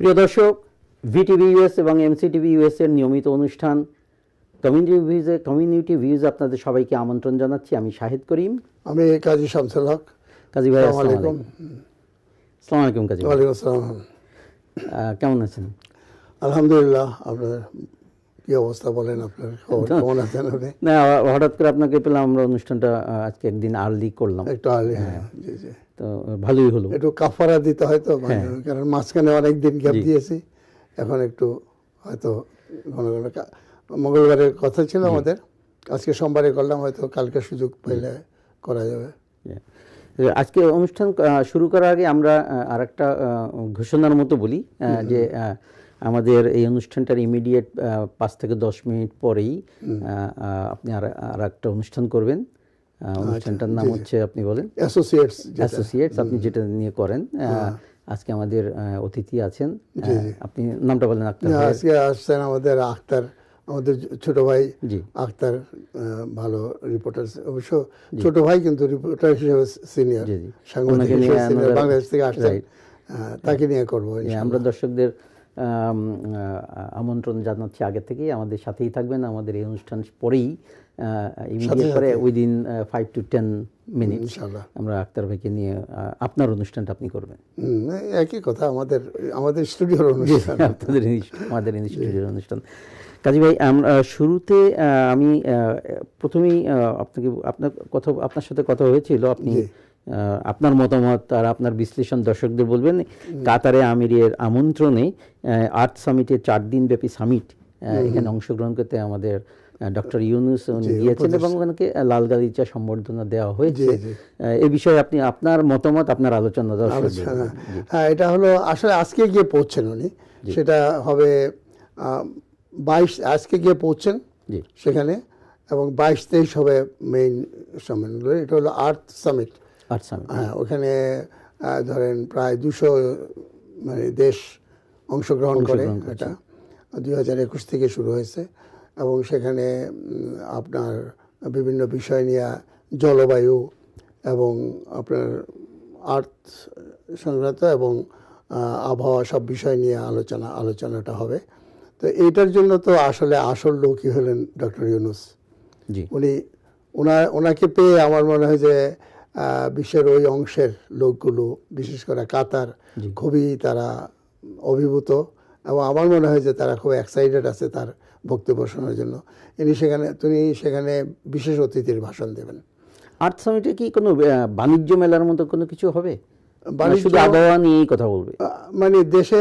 প্রিয় দর্শক VTV US এবং এমসিটিভি ইউএস এর নিয়মিত অনুষ্ঠান কমিউনিটি ভিউজে কমিউনিটি ভিউজ আপনাদের সবাইকে আমন্ত্রণ জানাচ্ছি। আমি শাহিদ করিম। আমি কাজী শামসুল হক। কাজী ভাই আসসালামু আলাইকুম। আসসালামু আলাইকুম কাজী ওয়ালাইকুম আসসালাম। কেমন আছেন? আলহামদুলিল্লাহ আপনার কি অবস্থা বলেন আপনার? কেমন আছেন আপনি? না হঠাৎ করে আপনাকে পেলাম আমরা অনুষ্ঠানটা আজকে একদিন আর্লি করলাম। একটু আগে হ্যাঁ। জি জি। তো ভালোই হলো। একটু কাফারা দিতে হয় তো মানে, কারণ মাঝখানে অনেক দিন গ্যাপ দিয়েছি এখন একটু হয়তো ঘন ঘন মঙ্গলবারের কথা ছিল আমাদের আজকে সোমবারে করলাম হয়তো কালকে সুযোগ পেলে করা যাবে. আজকে অনুষ্ঠান শুরু করার আগে আমরা আর একটা ঘোষণার মতো বলি যে আমাদের এই অনুষ্ঠানটার ইমিডিয়েট পাঁচ থেকে দশ মিনিট পরেই আপনি আর আর একটা অনুষ্ঠান করবেন। অনুষ্ঠানটার নাম হচ্ছে আপনি বলেন? অ্যাসোসিয়েটস অ্যাসোসিয়েটস আপনি যেটা নিয়ে করেন আজকে আমাদের অতিথি আছেন। আপনি নামটা বলেন আক্তার আজকে আসছেন আমাদের আখতার আমাদের ছোট ভাই। জি। আখতার ভালো রিপোর্টার অবশ্য ছোট ভাই কিন্তু রিপোর্টার হিসেবে সিনিয়র। সাংবাদিক বাংলাদেশ থেকে আসছেন। তাকে নিয়ে করব এ, আমরা দর্শকদের আমন্ত্রণ জানাচ্ছি আগে থেকেই। আমাদের সাথেই থাকবেন। আমাদের এই অনুষ্ঠান পরেই immediate within five to ten minute আমরা আক্তার ভাইকে নিয়ে আপনার অনুষ্ঠানটা আপনি করবেন। একই কথা আমাদের আমাদের স্টুডিওর অনুষ্ঠান। আপনাদের আমাদের ইনস্টিটিউটের অনুষ্ঠান। কাজী ভাই আমরা শুরুতে আমি প্রথমেই আপনাকে আপনার কথা আপনার সাথে কথা হয়েছিল আপনি আপনার মতামত আর আপনার বিশ্লেষণ দর্শকদের বলবেন। কাতারে আমিরের আমন্ত্রণে আর্থ সামিটের চার দিন ব্যাপী সামিট এখানে অংশগ্রহণ করতে আমাদের ডক্টর ইউনুস উনি গিয়েছেন এবং ওনাকে লাল গালিচা সম্বর্ধনা দেওয়া হয়েছে। এই বিষয়ে আপনি আপনার মতামত আপনার আলোচনা আলোচনা। হ্যাঁ এটা হলো আসলে আজকে গিয়ে পৌঁছেন উনি। সেটা হবে বাইশ আজকে গিয়ে পৌঁছেন সেখানে এবং বাইশ তেইশ হবে মেইন সম্মেলন এটা হলো আর্থ সামিট আর্থ সামিট হ্যাঁ ওখানে ধরেন প্রায় দুশো মানে দেশ অংশগ্রহণ করে এটা। দুই হাজার একুশ থেকে শুরু হয়েছে। এবং সেখানে আপনার বিভিন্ন বিষয় নিয়ে জলবায়ু এবং আপনার আর্থ সংক্রান্ত এবং আবহাওয়া সব বিষয় নিয়ে আলোচনা আলোচনাটা হবে। তো এইটার জন্য তো আসলে আসল লোকই হলেন ডক্টর ইউনুস। জি। উনি ওনার ওনাকে পেয়ে আমার মনে হয় যে বিশ্বের ওই অংশের লোকগুলো বিশেষ করে কাতার খুবই তারা অভিভূত এবং আমার মনে হয় যে তারা খুব এক্সাইটেড আছে তার বক্তব্য শোনার জন্য। ইনি সেখানে তিনি সেখানে বিশেষ অতিথির ভাষণ দেবেন। আর্থ সামিটে কি কোনো বাণিজ্য মেলার মতো কোনো কিছু হবে? শুধু আবহাওয়া নিয়েই কথা বলবে? মানে দেশে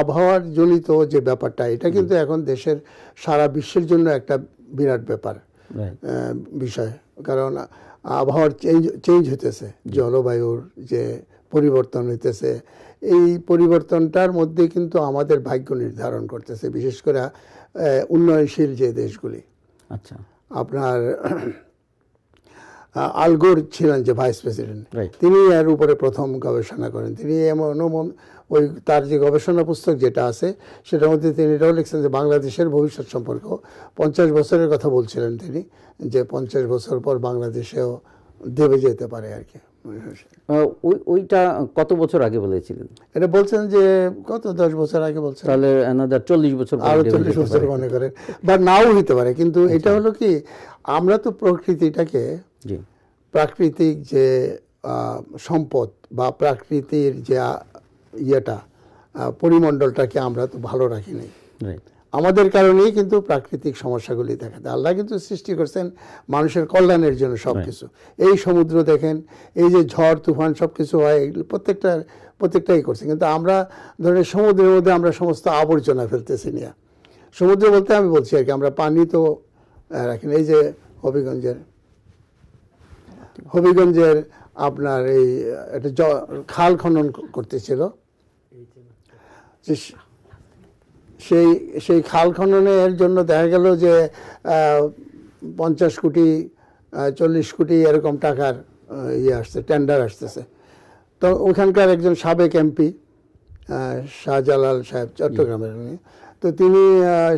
আবহাওয়ার জনিত যে ব্যাপারটা এটা কিন্তু এখন দেশের সারা বিশ্বের জন্য একটা বিরাট ব্যাপার বিষয়। কারণ আবহাওয়ার চেঞ্জ চেঞ্জ হইতেছে। জলবায়ুর যে পরিবর্তন হইতেছে এই পরিবর্তনটার মধ্যে কিন্তু আমাদের ভাগ্য নির্ধারণ করতেছে বিশেষ করে উন্নয়নশীল যে দেশগুলি। আচ্ছা। আপনার আলগোর ছিলেন যে ভাইস প্রেসিডেন্ট. তিনি এর উপরে প্রথম গবেষণা করেন। তিনি এমন ওই তার যে গবেষণা পুস্তক যেটা আছে সেটার মধ্যে তিনি এটাও লিখছেন যে বাংলাদেশের ভবিষ্যৎ সম্পর্ক পঞ্চাশ বছরের কথা বলছিলেন তিনি যে পঞ্চাশ বছর পর বাংলাদেশেও দেবে যেতে পারে আর কি। ওইটা কত বছর আগে বলেছিলেন? এটা বলছেন যে কত দশ বছর আগে বলছেন? তাহলে অ্যানাদার চল্লিশ বছর পরে আরও দেবে চল্লিশ বছর মনে করেন বা নাও হইতে পারে কিন্তু এটা হলো কি আমরা তো প্রকৃতিটাকে জি। প্রাকৃতিক যে সম্পদ বা প্রাকৃতির যে ইয়েটা পরিমণ্ডলটাকে আমরা তো ভালো রাখি নাই। রাইট আমাদের কারণেই কিন্তু প্রাকৃতিক সমস্যাগুলি দেখা দেয়। আল্লাহ কিন্তু সৃষ্টি করছেন মানুষের কল্যাণের জন্য সব কিছু এই সমুদ্র দেখেন এই যে ঝড় তুফান সব কিছু হয় এগুলো প্রত্যেকটা প্রত্যেকটাই করছে। কিন্তু আমরা ধরেন সমুদ্রের মধ্যে আমরা সমস্ত আবর্জনা ফেলতেছি নিয়ে। সমুদ্র বলতে আমি বলছি আর কি আমরা পানি তো আহ, রাখি না। এই যে হবিগঞ্জের হবিগঞ্জের আপনার এই একটা জ- খাল খনন করতেছিল। সেই সেই খাল খননের জন্য দেখা গেল যে পঞ্চাশ কোটি চল্লিশ কোটি এরকম টাকার ইয়ে আসছে টেন্ডার আসতেছে। তো ওখানকার একজন সাবেক এমপি শাহজালাল সাহেব চট্টগ্রামের তো তিনি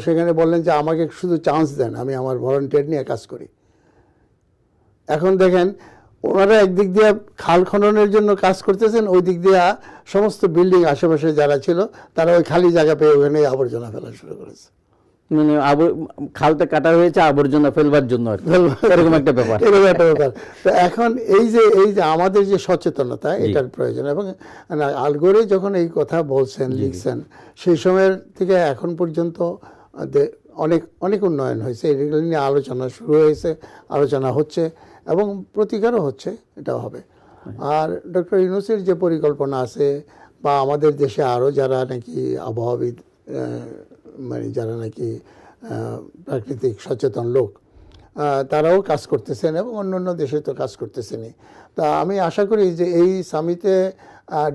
সেখানে বললেন যে আমাকে শুধু চান্স দেন, আমি আমার ভলেন্টিয়ার নিয়ে কাজ করি। এখন দেখেন ওনারা একদিক দিয়ে খাল খননের জন্য কাজ করতেছেন ওই দিক দিয়ে সমস্ত বিল্ডিং আশেপাশে যারা ছিল তারা ওই খালি জায়গা পেয়ে ওখানে আবর্জনা ফেলা শুরু করেছে। মানে খালটা কাটা হয়েছে আবর্জনা ফেলবার জন্য। এরকম একটা ব্যাপার। এরকম একটা ব্যাপার। তো এখন এই যে এই যে আমাদের যে সচেতনতা এটার প্রয়োজন এবং আলগোরে যখন এই কথা বলছেন লিখছেন সেই সময়ের থেকে এখন পর্যন্ত অনেক অনেক উন্নয়ন হয়েছে। এগুলো নিয়ে আলোচনা শুরু হয়েছে, আলোচনা হচ্ছে এবং প্রতিকারও হচ্ছে, এটাও হবে। আর ডক্টর ইউনুসের যে পরিকল্পনা আছে বা আমাদের দেশে আরও যারা নাকি আবহাওয়াবিদ মানে যারা নাকি প্রাকৃতিক সচেতন লোক তারাও কাজ করতেছেন এবং অন্য অন্য দেশে তো কাজ করতেছেনই। তা আমি আশা করি যে এই সামিতে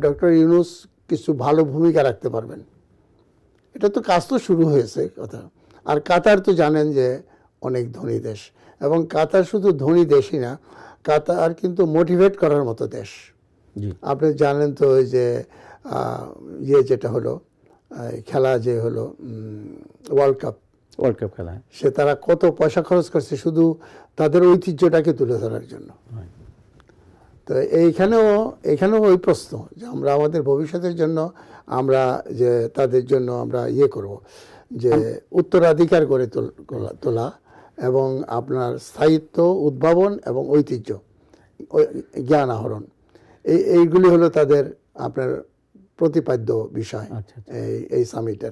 ডক্টর ইউনুস কিছু ভালো ভূমিকা রাখতে পারবেন। এটা তো কাজ তো শুরু হয়েছে, কথা। আর কাতার তো জানেন যে অনেক ধনী দেশ। এবং কাতার শুধু ধনী দেশই না কাতার কিন্তু মোটিভেট করার মতো দেশ। আপনি জানেন তো ওই যে ইয়ে যেটা হলো খেলা যে হলো ওয়ার্ল্ড কাপ ওয়ার্ল্ড কাপ খেলা সে তারা কত পয়সা খরচ করছে শুধু তাদের ঐতিহ্যটাকে তুলে ধরার জন্য। তো এইখানেও এখানেও ওই প্রশ্ন যে আমরা আমাদের ভবিষ্যতের জন্য আমরা যে তাদের জন্য আমরা ইয়ে করব। যে উত্তরাধিকার করে তোলা- তোলা এবং আপনার স্থায়িত্ব উদ্ভাবন এবং ঐতিহ্য জ্ঞান আহরণ। এই এইগুলি হলো তাদের আপনার প্রতিপাদ্য বিষয় আচ্ছা, এই এই সামিটের।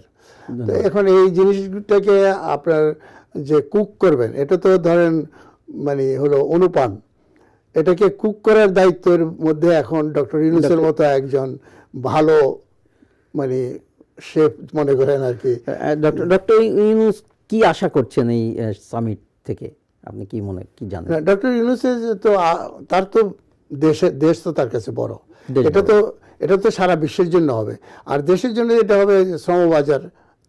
তো এখন এই জিনিসটাকে আপনার যে কুক করবেন এটা তো ধরেন মানে হলো অনুপান। এটাকে কুক করার দায়িত্বের মধ্যে এখন ডক্টর ইউনুসের মতো একজন ভালো মানে শেফ মনে করেন আর কি। ডক্টর ডক্টর ইউনুস কি আশা করছেন এই সামিট থেকে? আপনি কি মনে কি জানেন? ডক্টর ইউনুসের তো তার তো দেশে দেশ তো তার কাছে বড়। এটা তো এটা তো সারা বিশ্বের জন্য হবে। আর দেশের জন্য এটা হবে শ্রমবাজার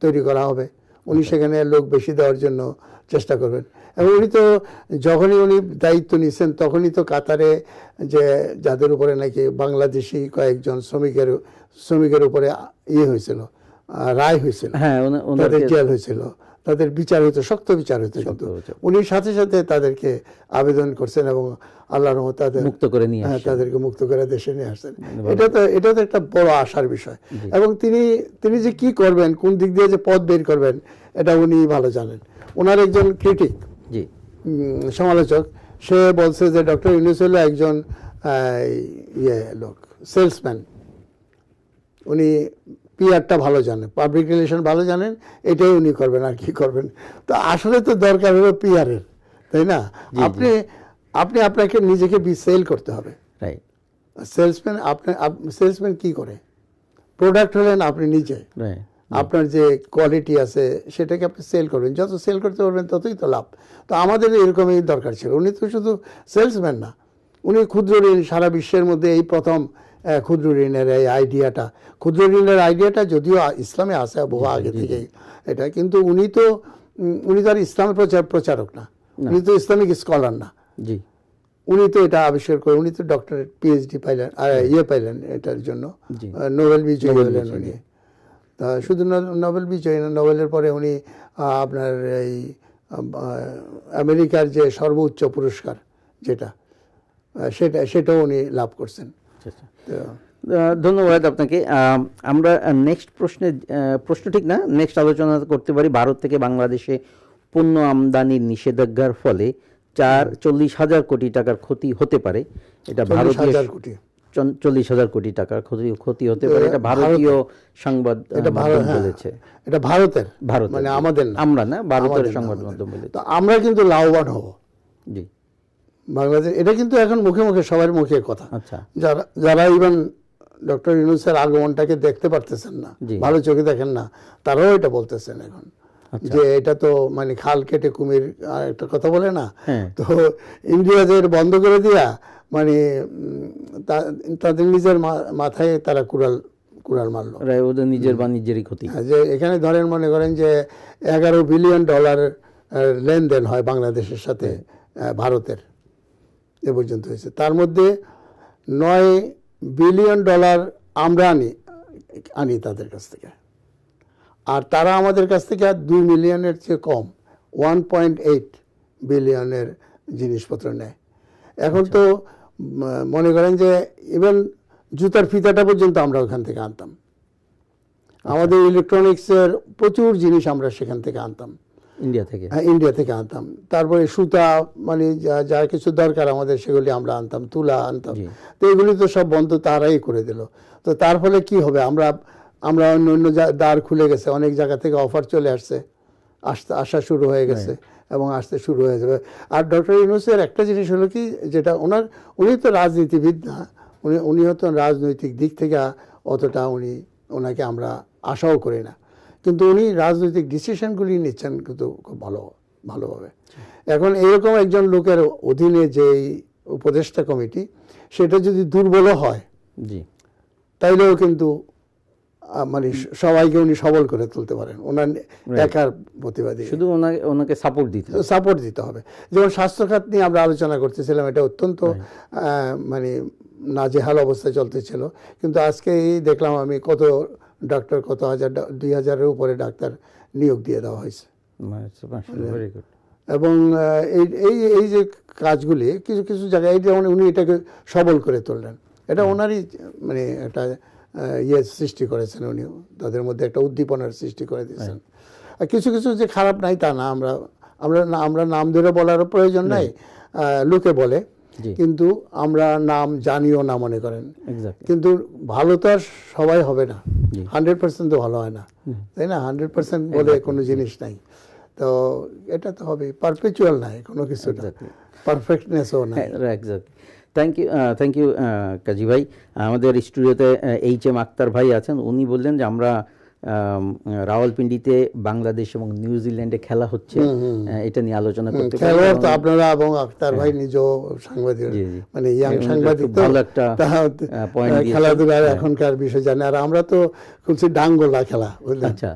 তৈরি করা হবে। উনি সেখানে লোক বেশি দেওয়ার জন্য চেষ্টা করবেন। এবং উনি তো যখনই উনি দায়িত্ব নিচ্ছেন তখনই তো কাতারে যে যাদের উপরে নাকি বাংলাদেশি কয়েকজন শ্রমিকের শ্রমিকের উপরে ইয়ে হয়েছিল। রায় হয়েছিল। হ্যাঁ তাদের জেল হয়েছিল। তাদের বিচার হইতো শক্ত বিচার হতো কিন্তু। উনি সাথে সাথে তাদেরকে আবেদন করছেন এবং আল্লাহর রহমতে তাদের মুক্ত করে নিয়ে হ্যাঁ, তাদেরকে মুক্ত করে দেশে নিয়ে আসছেন। এটা তো এটা তো একটা বড় আশার বিষয়। এবং তিনি তিনি যে কি করবেন কোন দিক দিয়ে যে পথ বের করবেন এটা উনি ভালো জানেন। ওনার একজন ক্রিটিক জি। সমালোচক। সে বলছে যে ডক্টর ইউনুস হলো একজন ইয়ে লোক সেলসম্যান উনি পিআরটা ভালো জানেন পাবলিক রিলেশন ভালো জানেন এটাই উনি করবেন আর কি করবেন। তো আসলে তো দরকার হলো পিআরের তাই না? আপনি আপনি আপনাকে নিজেকে বি সেল করতে হবে। রাইট সেলসম্যান আপনার সেলসম্যান কি করে? প্রোডাক্ট হলেন আপনি নিজে। আপনার যে কোয়ালিটি আছে সেটাকে আপনি সেল করবেন। যত সেল করতে পারবেন ততই তো লাভ। তো আমাদের এরকমই দরকার ছিল। উনি তো শুধু সেলসম্যান না উনি ক্ষুদ্র ঋণ সারা বিশ্বের মধ্যে এই প্রথম ক্ষুদ্র ঋণের এই আইডিয়াটা ক্ষুদ্র ঋণের আইডিয়াটা যদিও ইসলামে আসে বহু আগে থেকেই। এটা কিন্তু উনি তো উনি তো আর ইসলাম প্রচার প্রচারক না। উনি তো ইসলামিক স্কলার না। জি। উনি তো এটা আবিষ্কার করে উনি তো ডক্টরেট পিএইচডি পাইলেন ইয়ে পাইলেন এটার জন্য। নোবেল বিজয়ী হলেন উনি। তা শুধু নোবেল বিজয়ী না নোবেলের পরে উনি আপনার এই আমেরিকার যে সর্বোচ্চ পুরস্কার যেটা সেটা সেটাও উনি লাভ করছেন। আচ্ছা আচ্ছা। ধন্যবাদ আপনাকে। আমরা নেক্সট প্রশ্নে প্রশ্ন ঠিক না? নেক্সট আলোচনা করতে পারি। ভারত থেকে বাংলাদেশে পণ্য আমদানির নিষেধাজ্ঞার ফলে চার চল্লিশ হাজার কোটি টাকার ক্ষতি হতে পারে। এটা ভারতীয় চল্লিশ হাজার কোটি টাকার ক্ষতি ক্ষতি হতে পারে। এটা ভারতীয় সংবাদ এটা ভারত হ্যাঁ, বলেছে। এটা ভারতের। ভারত মানে আমাদের আমরা না ভারতের সংবাদ। মাধ্যম বলেছে। তো আমরা কিন্তু লাভবান হব। জি। বাংলাদেশ এটা কিন্তু এখন মুখে মুখে সবার মুখে কথা। আচ্ছা। যারা যারা ইভেন ডক্টর ইউনুসের আগমনটাকে দেখতে পারতেছেন না ভালো চোখে দেখেন না তারাও এটা বলতেছেন এখন। আচ্ছা। যে এটা তো মানে খাল কেটে কুমির আর একটা কথা বলে না? হ্যাঁ। তো ইন্ডিয়াদের বন্ধ করে দিয়া মানে তা- তাদের নিজের মাথায় তারা কুড়াল কুড়াল মারলো। ওদের নিজের বাণিজ্যেরই ক্ষতি। হ্যাঁ, যে এখানে ধরেন মনে করেন যে এগারো বিলিয়ন ডলার লেনদেন হয় বাংলাদেশের সাথে ভারতের। এ পর্যন্ত হয়েছে। তার মধ্যে নয় বিলিয়ন ডলার আমরা আনি আনি তাদের কাছ থেকে। আর তারা আমাদের কাছ থেকে আর দুই মিলিয়নের চেয়ে কম, ওয়ান পয়েন্ট এইট বিলিয়নের জিনিসপত্র নেয়। এখন তো মনে করেন যে ইভেন জুতার ফিতাটা পর্যন্ত আমরা ওখান থেকে আনতাম। আমাদের ইলেকট্রনিক্সের প্রচুর জিনিস আমরা সেখান থেকে আনতাম। ইন্ডিয়া থেকে। হ্যাঁ ইন্ডিয়া থেকে আনতাম। তারপরে সুতা মানে যা যা কিছু দরকার আমাদের সেগুলি আমরা আনতাম তুলা আনতাম। তো এগুলি তো সব বন্ধ তারাই করে দিল। তো তার ফলে কি হবে? আমরা আমরা অন্য অন্য দ্বার খুলে গেছে অনেক জায়গা থেকে অফার চলে আসছে। আসতে আসা শুরু হয়ে গেছে এবং আসতে শুরু হয়ে যাবে আর ডক্টর ইউনুসের একটা জিনিস হলো কি? যেটা ওনার উনি তো রাজনীতিবিদ না। উনি উনি তো রাজনৈতিক দিক থেকে অতটা উনি ওনাকে আমরা আশাও করি না। কিন্তু উনি রাজনৈতিক ডিসিশনগুলি নিচ্ছেন কিন্তু খুব ভালো ভালোভাবে। এখন এরকম একজন লোকের অধীনে যেই উপদেষ্টা কমিটি সেটা যদি দুর্বল হয় জি। তাইলেও কিন্তু মানে সবাইকে উনি সবল করে তুলতে পারেন। ওনার একার প্রতিবাদী। শুধু ওনাকে ওনাকে সাপোর্ট দিতে হবে। সাপোর্ট দিতে হবে। যেমন স্বাস্থ্য খাত নিয়ে আমরা আলোচনা করতেছিলাম এটা অত্যন্ত মানে নাজেহাল অবস্থায় চলতেছিল। কিন্তু আজকে দেখলাম আমি কত ডাক্তার কত হাজার দুই হাজারের উপরে ডাক্তার নিয়োগ দিয়ে দেওয়া হয়েছে। এবং এই এই এই যে কাজগুলি কিছু কিছু জায়গায় এই যেমন উনি এটাকে সবল করে তুললেন। এটা ওনারই মানে একটা ইয়ে সৃষ্টি করেছেন উনি তাদের মধ্যে একটা উদ্দীপনার সৃষ্টি করে দিয়েছেন। আর কিছু কিছু যে খারাপ নাই তা না আমরা আমরা না- আমরা নাম ধরে বলারও প্রয়োজন নাই লোকে বলে। কিন্তু আমরা নাম জানিও না মনে করেন। কিন্তু ভালো তো আর সবাই হবে না। হান্ড্রেড পার্সেন্ট তো ভালো হয় না। তাই না? হান্ড্রেড পার্সেন্ট বলে কোনো জিনিস নাই। তো এটা তো হবে। পারপেচুয়াল নাই কোনো কিছু. পারফেক্টনেসও নাই। Thank you thank you Kazi ভাই। আমাদের স্টুডিওতে এইচ এম আক্তার ভাই আছেন। উনি বললেন যে আমরা আম, রাওয়ালপিন্ডিতে বাংলাদেশ এবং নিউজিল্যান্ডে খেলা হচ্ছে। এটা নিয়ে আলোচনা করতে খেলোয়াড় তো আপনারা এবং আক্তার ভাই নিজেও সাংবাদিক জি, জি। মানে ইয়াং সাংবাদিক তো। ভালো একটা, দিয়েছেন। খেলাধুলার এখনকার বিষয় জানে। আর আমরা তো খুলছি ডাঙ্গোলা খেলা বুঝলেন? আচ্ছা।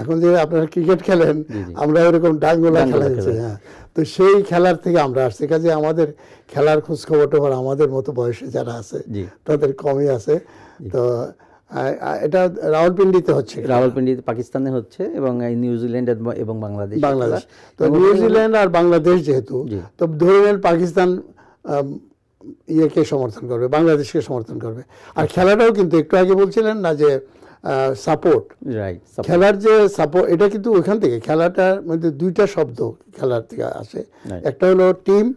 এখন যে আপনারা ক্রিকেট খেলেন আমরা এরকম ডাঙ্গোলা খেলা। হচ্ছে হ্যাঁ। তো সেই খেলার থেকে আমরা আসছি। কাজে আমাদের খেলার খোঁজ খবর টবর আমাদের মতো বয়সে যারা আছে তাদের কমই আছে। তো এটা রাওয়ালপিন্ডিতে হচ্ছে রাওয়ালপিন্ডিতে পাকিস্তানে হচ্ছে এবং নিউজিল্যান্ড এবং- বাংলাদেশ বাংলাদেশ। তো নিউজিল্যান্ড আর বাংলাদেশ যেহেতু তো ধরে নেন পাকিস্তান ইয়েকে সমর্থন করবে বাংলাদেশকে সমর্থন করবে। আর খেলাটাও কিন্তু একটু আগে বলছিলেন না যে সাপোর্ট রাইট খেলার যে সাপোর্ট এটা কিন্তু ওইখান থেকে খেলাটার মধ্যে দুইটা শব্দ খেলার থেকে আসে। একটা হলো টিম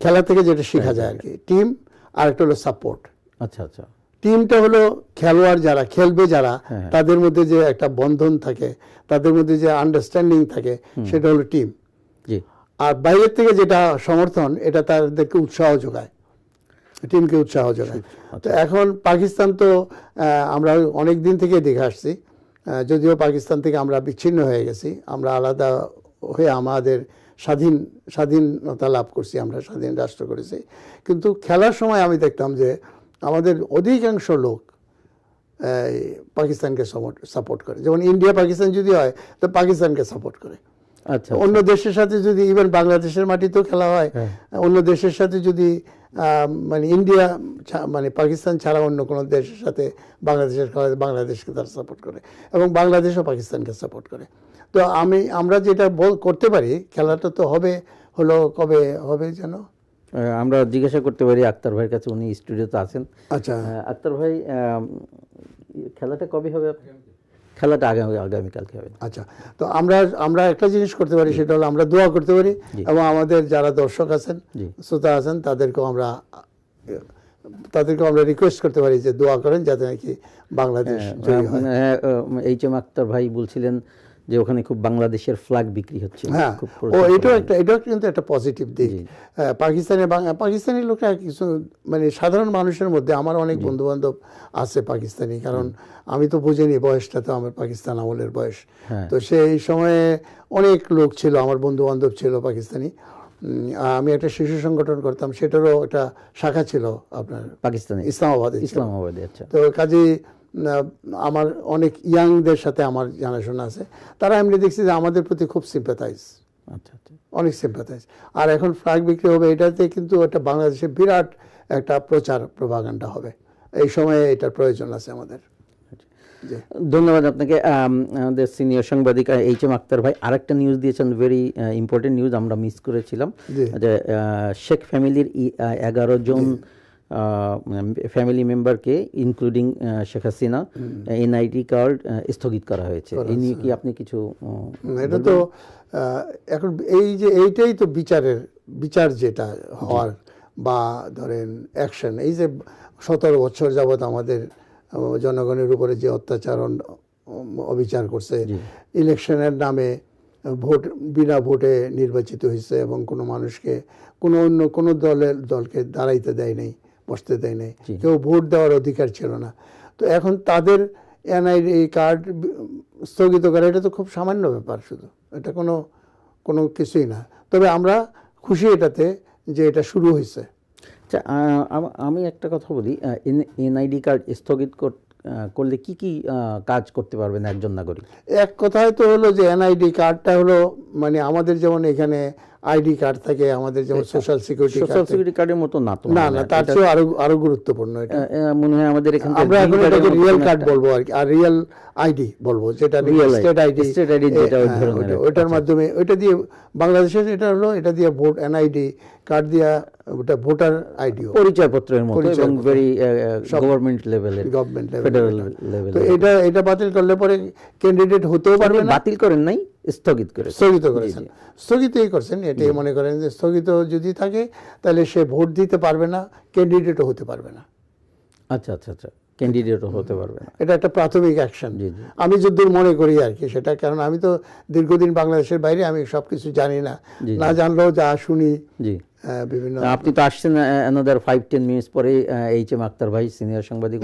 খেলা থেকে যেটা শেখা যায় আর কি। টিম আর একটা হলো সাপোর্ট আচ্ছা আচ্ছা। টিমটা হলো খেলোয়াড় যারা খেলবে যারা হ্যাঁ। তাদের মধ্যে যে একটা বন্ধন থাকে তাদের মধ্যে যে আন্ডারস্ট্যান্ডিং থাকে সেটা হলো টিম। আর বাইরের থেকে যেটা সমর্থন এটা তাদেরকে উৎসাহ যোগায়। টিমকে উৎসাহ যোগায়। তো এখন পাকিস্তান তো আমরা অনেক দিন থেকে দেখে আসছি। যদিও পাকিস্তান থেকে আমরা বিচ্ছিন্ন হয়ে গেছি আমরা আলাদা হয়ে আমাদের স্বাধীন স্বাধীনতা লাভ করছি আমরা স্বাধীন রাষ্ট্র করেছি। কিন্তু খেলার সময় আমি দেখতাম যে আমাদের অধিকাংশ লোক পাকিস্তানকে সাপোর্ট করে। যেমন ইন্ডিয়া পাকিস্তান যদি হয় তো পাকিস্তানকে সাপোর্ট করে। আচ্ছা অন্য দেশের সাথে যদি ইভেন বাংলাদেশের মাটিতেও খেলা হয় অন্য দেশের সাথে যদি মানে ইন্ডিয়া মানে পাকিস্তান ছাড়া অন্য কোনো দেশের সাথে বাংলাদেশের খেলা হয়, বাংলাদেশকে তারা সাপোর্ট করে এবং বাংলাদেশও পাকিস্তানকে সাপোর্ট করে। তো আমি আমরা যেটা বল করতে পারি খেলাটা তো হবে হলো কবে হবে যেন? আমরা জিজ্ঞাসা করতে পারি আক্তার ভাইয়ের কাছে উনি স্টুডিওতে আছেন। আচ্ছা। আক্তার ভাই খেলাটা কবে হবে? খেলাটা আগামী আগামীকালকে হবে। আচ্ছা তো আমরা আমরা একটা জিনিস করতে পারি সেটা হলো আমরা দোয়া করতে পারি এবং আমাদের যারা দর্শক আছেন শ্রোতা আছেন তাদেরকেও আমরা তাদেরকেও আমরা রিকোয়েস্ট করতে পারি যে দোয়া করেন যাতে নাকি বাংলাদেশ জয়ী এইচ এম আক্তার ভাই বলছিলেন যে ওখানে খুব বাংলাদেশের ফ্ল্যাগ বিক্রি হচ্ছে। হ্যাঁ। ও এটাও একটা এটাও কিন্তু একটা পজিটিভ দিক। পাকিস্তানে পাকিস্তানি লোকরা কিছু মানে সাধারণ মানুষের মধ্যে আমার অনেক বন্ধু বান্ধব আছে পাকিস্তানি কারণ আমি তো বুঝিনি বয়সটা তো আমার পাকিস্তান আমলের বয়স। হ্যাঁ। তো সেই সময়ে অনেক লোক ছিল আমার বন্ধু বান্ধব ছিল পাকিস্তানি। আমি একটা শিশু সংগঠন করতাম সেটারও একটা শাখা ছিল আপনার। পাকিস্তানে। ইসলামাবাদে ইসলামাবাদে আচ্ছা। তো কাজে আমার অনেক ইয়াংদের সাথে আমার জানাশোনা আছে। তারা এমনি দেখছি যে আমাদের প্রতি খুব সিম্পাথাইজ আচ্ছা আচ্ছা। অনেক সিম্পাথাইজ আর এখন ফ্ল্যাগ বিক্রি হবে এটাতে কিন্তু একটা বাংলাদেশে বিরাট একটা প্রচার প্রভাগান্ডা হবে। এই সময়ে এটার প্রয়োজন আছে আমাদের। ধন্যবাদ আপনাকে। আমাদের সিনিয়র সাংবাদিক এইচ এম আক্তার ভাই আরেকটা নিউজ দিয়েছেন ভেরি ইম্পর্টেন্ট নিউজ আমরা মিস করেছিলাম। যে শেখ ফ্যামিলির এগারো জন ফ্যামিলি মেম্বারকে including Sheikh Hasina NID card স্থগিত করা হয়েছে। এই নিয়ে কি আপনি কিছু এটা তো এখন এই যে এইটাই তো বিচারের বিচার যেটা হওয়ার বা ধরেন অ্যাকশন এই যে সতেরো বছর যাবৎ আমাদের জনগণের উপরে যে অত্যাচার অবিচার করছে ইলেকশনের নামে ভোট বিনা ভোটে নির্বাচিত হয়েছে এবং কোনো মানুষকে কোনো অন্য কোনো দলের দলকে দাঁড়াইতে দেয় নাই। বসতে দেয় নাই। কেউ ভোট দেওয়ার অধিকার ছিল না। তো এখন তাদের এনআইডি কার্ড স্থগিত করা এটা তো খুব সামান্য ব্যাপার শুধু। এটা কোনো কোনো কিছুই না। তবে আমরা খুশি এটাতে যে এটা শুরু হয়েছে। আচ্ছা আমি একটা কথা বলি এনআইডি কার্ড স্থগিত করলে কি কি কাজ করতে পারবেন একজন নাগরিক? এক কথায় তো হলো যে এনআইডি কার্ডটা হলো মানে আমাদের যেমন এখানে আইডি কার্ড থাকে আমাদের যেমন সোশ্যাল সিকিউরিটি সোশ্যাল সিকিউরিটি কার্ডের মতো না তো না না তার চেয়ে আরও আরও গুরুত্বপূর্ণ এটা। মনে হয় আমাদের এখানে আমরা এখন এটাকে রিয়েল কার্ড বলব আর কি আর রিয়েল আইডি বলব যেটা ID, state ID state ID যেটা ওই ধরনের একটা। ওইটার মাধ্যমে ওইটা দিয়ে বাংলাদেশের এটা হলো এটা দিয়ে ভোট এনআইডি কার্ড দিয়া ওটা ভোটার আইডিও পরিচয়পত্রের মতো এবং ভেরি গভর্নমেন্ট লেভেলের গভর্নমেন্ট ফেডারেল লেভেল তো এটা এটা বাতিল করলে পরে ক্যান্ডিডেট হতেও পারবে না। বাতিল করেন নাই স্থগিত করেছে স্থগিত করেছেন। স্থগিতই করছেন এটাই মনে করেন যে স্থগিত যদি থাকে তাহলে সে ভোট দিতে পারবে না ক্যান্ডিডেটও হতে পারবে না। আচ্ছা আচ্ছা আচ্ছা ক্যান্ডিডেটও হতে পারবে না। এটা একটা প্রাথমিক অ্যাকশন। আমি যদ্দূর মনে করি আর কি সেটা কারণ আমি তো দীর্ঘদিন বাংলাদেশের বাইরে আমি সব কিছু জানি না। না জানলেও যা শুনি। বিভিন্ন আপনি তো আসছেন অ্যানাদার ফাইভ টেন মিনিটস পরে এইচ এম আক্তার ভাই সিনিয়র সাংবাদিক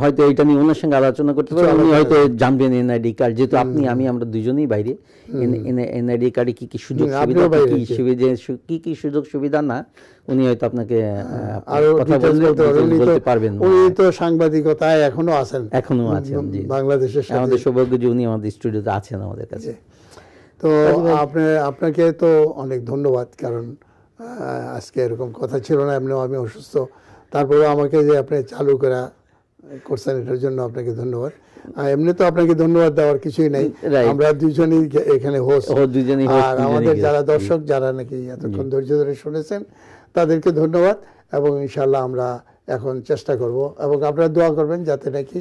হয়তো এটা নিয়ে ওনার সঙ্গে আলোচনা করতে উনি হয়তো জানবেন এনআইডি কার্ড যেহেতু আপনি আমি আমরা দুজনেই বাইরে। এনআইডি কার্ডে কি কি সুযোগ সুবিধা কি। সুবিধা কি কি সুযোগ সুবিধা না উনি হয়তো আপনাকে কথা বলতে পারবেন। উনি তো- সাংবাদিকতায় এখনও আছেন। এখনও আছেন জি বাংলাদেশের আমাদের সৌভাগ্য যে উনি আমাদের স্টুডিওতে আছেন আমাদের কাছে। তো আপনি আপনাকে তো অনেক ধন্যবাদ কারণ আজকে এরকম কথা ছিল না এমনিও আমি অসুস্থ। তারপরে আমাকে যে আপনি চালু করা করছেন এটার জন্য আপনাকে ধন্যবাদ। এমনি তো আপনাকে ধন্যবাদ দেওয়ার কিছুই নাই। আমরা দুজনেই এখানে হোস্ট host, আর আমাদের যারা দর্শক যারা নাকি এতক্ষণ ধৈর্য ধরে শুনেছেন তাদেরকে ধন্যবাদ এবং ইনশাল্লাহ আমরা এখন চেষ্টা করব এবং আপনারা দোয়া করবেন যাতে নাকি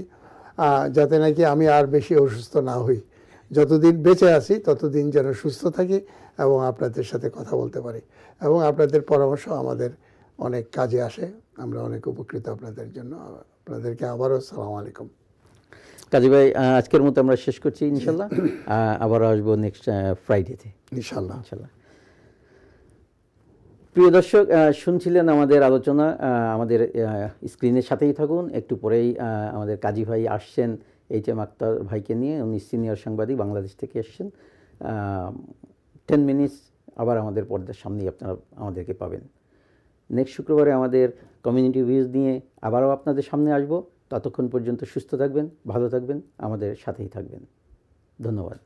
যাতে নাকি আমি আর বেশি অসুস্থ না হই। যতদিন বেঁচে আছি ততদিন যেন সুস্থ থাকি। এবং আপনাদের সাথে কথা বলতে পারি। এবং আপনাদের পরামর্শ আমাদের অনেক কাজে আসে। আমরা অনেক উপকৃত আপনাদের জন্য। আপনাদেরকে আবারও সালাম আলাইকুম। কাজী ভাই আজকের মতো আমরা শেষ করছি ইনশাল্লাহ আবার আসব নেক্সট ফ্রাইডেতে ইনশাল্লাহ ইনশাল্লাহ প্রিয় দর্শক শুনছিলেন আমাদের আলোচনা। আমাদের স্ক্রিনের সাথেই থাকুন। একটু পরেই আমাদের কাজী ভাই আসছেন এইচ এম আক্তার ভাইকে নিয়ে। উনি সিনিয়র সাংবাদিক বাংলাদেশ থেকে এসছেন। টেন মিনিটস আবার আমাদের পর্দার সামনেই আপনারা আমাদেরকে পাবেন। নেক্সট শুক্রবারে আমাদের কমিউনিটি ভিউজ নিয়ে আবারও আপনাদের সামনে আসব। ততক্ষণ পর্যন্ত সুস্থ থাকবেন, ভালো থাকবেন, আমাদের সাথেই থাকবেন। ধন্যবাদ।